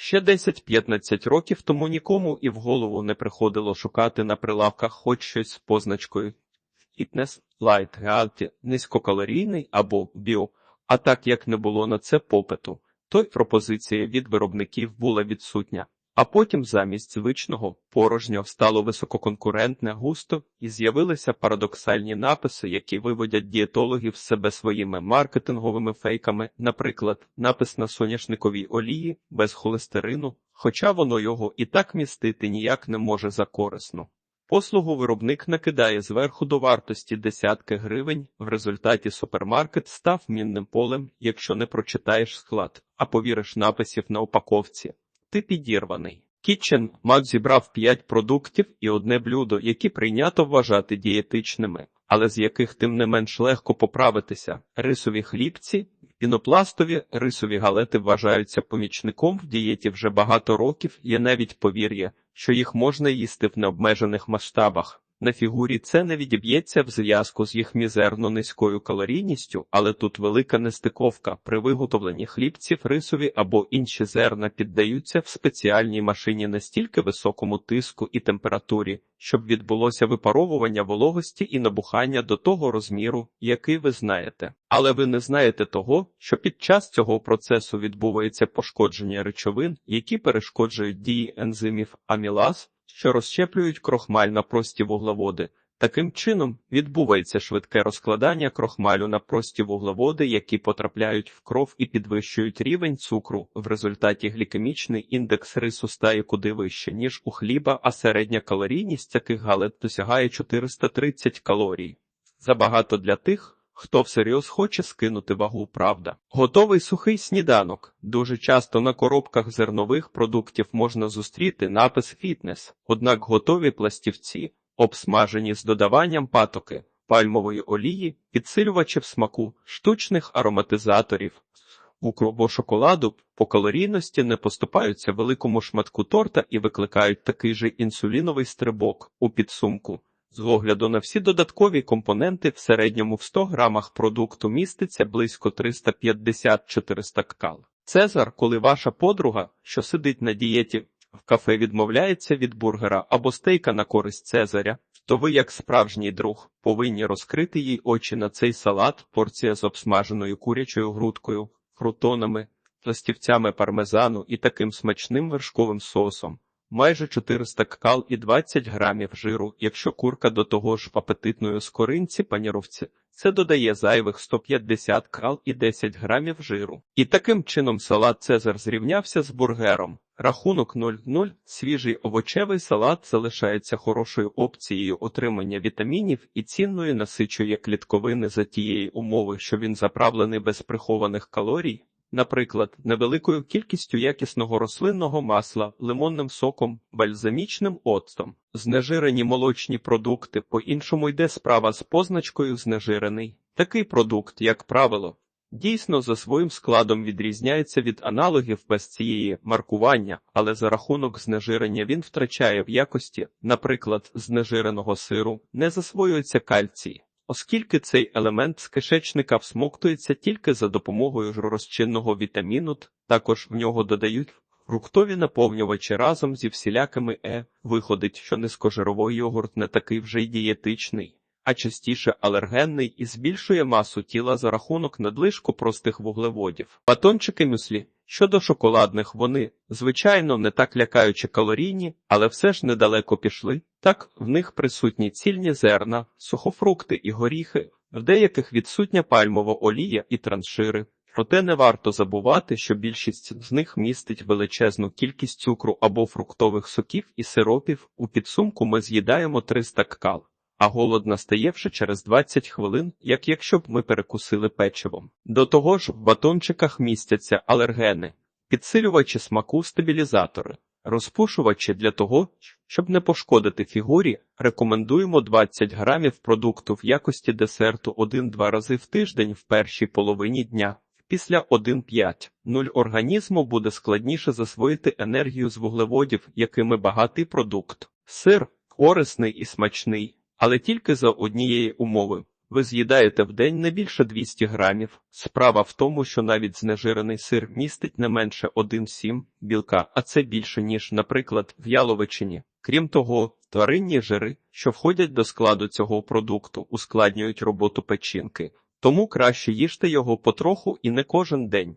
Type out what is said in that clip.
Ще 10-15 років тому нікому і в голову не приходило шукати на прилавках хоч щось з позначкою «Фітнес», «Лайт», Healthy, низькокалорійний або біо. а так як не було на це попиту, то й пропозиція від виробників була відсутня. А потім замість звичного порожнього стало висококонкурентне густо і з'явилися парадоксальні написи, які виводять дієтологів з себе своїми маркетинговими фейками, наприклад, напис на соняшниковій олії без холестерину, хоча воно його і так містити ніяк не може за корисно. Послугу виробник накидає зверху до вартості десятки гривень, в результаті супермаркет став мінним полем, якщо не прочитаєш склад, а повіриш написів на упаковці. Ти підірваний. Кітчен Мак зібрав п'ять продуктів і одне блюдо, які прийнято вважати дієтичними, але з яких тим не менш легко поправитися. Рисові хлібці, пінопластові рисові галети вважаються помічником в дієті вже багато років, є навіть повір'я, що їх можна їсти в необмежених масштабах. На фігурі це не відіб'ється в зв'язку з їх мізерно низькою калорійністю, але тут велика нестиковка. При виготовленні хлібців рисові або інші зерна піддаються в спеціальній машині настільки високому тиску і температурі, щоб відбулося випаровування вологості і набухання до того розміру, який ви знаєте. Але ви не знаєте того, що під час цього процесу відбувається пошкодження речовин, які перешкоджують дії ензимів амілаз, що розщеплюють крохмаль на прості вуглеводи. Таким чином відбувається швидке розкладання крохмалю на прості вуглеводи, які потрапляють в кров і підвищують рівень цукру. В результаті глікемічний індекс рису стає куди вище, ніж у хліба, а середня калорійність таких галет досягає 430 калорій. Забагато для тих, Хто всерйоз хоче скинути вагу, правда. Готовий сухий сніданок. Дуже часто на коробках зернових продуктів можна зустріти напис фітнес, однак готові пластівці, обсмажені з додаванням патоки, пальмової олії, підсилювачів смаку, штучних ароматизаторів. Цукру або шоколаду по калорійності не поступаються великому шматку торта і викликають такий же інсуліновий стрибок у підсумку. З огляду на всі додаткові компоненти в середньому в 100 грамах продукту міститься близько 350-400 ккал. Цезар, коли ваша подруга, що сидить на дієті, в кафе відмовляється від бургера або стейка на користь Цезаря, то ви, як справжній друг, повинні розкрити їй очі на цей салат, порція з обсмаженою курячою грудкою, крутонами, пластівцями пармезану і таким смачним вершковим соусом майже 400 ккал і 20 грамів жиру, якщо курка до того ж в апетитної скоринці паніровці, це додає зайвих 150 кал і 10 грамів жиру. І таким чином салат Цезар зрівнявся з бургером. Рахунок 0,0. Свіжий овочевий салат залишається хорошою опцією отримання вітамінів і цінної насичує клітковини за тієї умови, що він заправлений без прихованих калорій. Наприклад, невеликою кількістю якісного рослинного масла, лимонним соком, бальзамічним оцтом, знежирені молочні продукти, по-іншому йде справа з позначкою знежирений. Такий продукт, як правило, дійсно за своїм складом відрізняється від аналогів без цієї маркування, але за рахунок знежирення він втрачає в якості, наприклад, знежиреного сиру, не засвоюється кальцій. Оскільки цей елемент з кишечника всмоктується тільки за допомогою жиророзчинного вітаміну, також в нього додають фруктові наповнювачі разом зі всілякими е, виходить, що низькожировий йогурт не такий вже й дієтичний, а частіше алергенний і збільшує масу тіла за рахунок надлишку простих вуглеводів. Батончики мюслі Щодо шоколадних, вони, звичайно, не так лякаючи калорійні, але все ж недалеко пішли. Так, в них присутні цільні зерна, сухофрукти і горіхи, в деяких відсутня пальмова олія і траншири. Проте не варто забувати, що більшість з них містить величезну кількість цукру або фруктових соків і сиропів. У підсумку ми з'їдаємо 300 ккал а голод настає вже через 20 хвилин, як якщо б ми перекусили печивом. До того ж, в батончиках містяться алергени, підсилювачі смаку стабілізатори, розпушувачі для того, щоб не пошкодити фігурі, рекомендуємо 20 грамів продукту в якості десерту 1-2 рази в тиждень в першій половині дня. Після 1,5-0 організму буде складніше засвоїти енергію з вуглеводів, якими багатий продукт. Сир корисний і смачний, але тільки за однієї умови. Ви з'їдаєте в день не більше 200 грамів. Справа в тому, що навіть знежирений сир містить не менше 1,7 білка, а це більше, ніж, наприклад, в яловичині. Крім того, тваринні жири, що входять до складу цього продукту, ускладнюють роботу печінки. Тому краще їжте його потроху і не кожен день.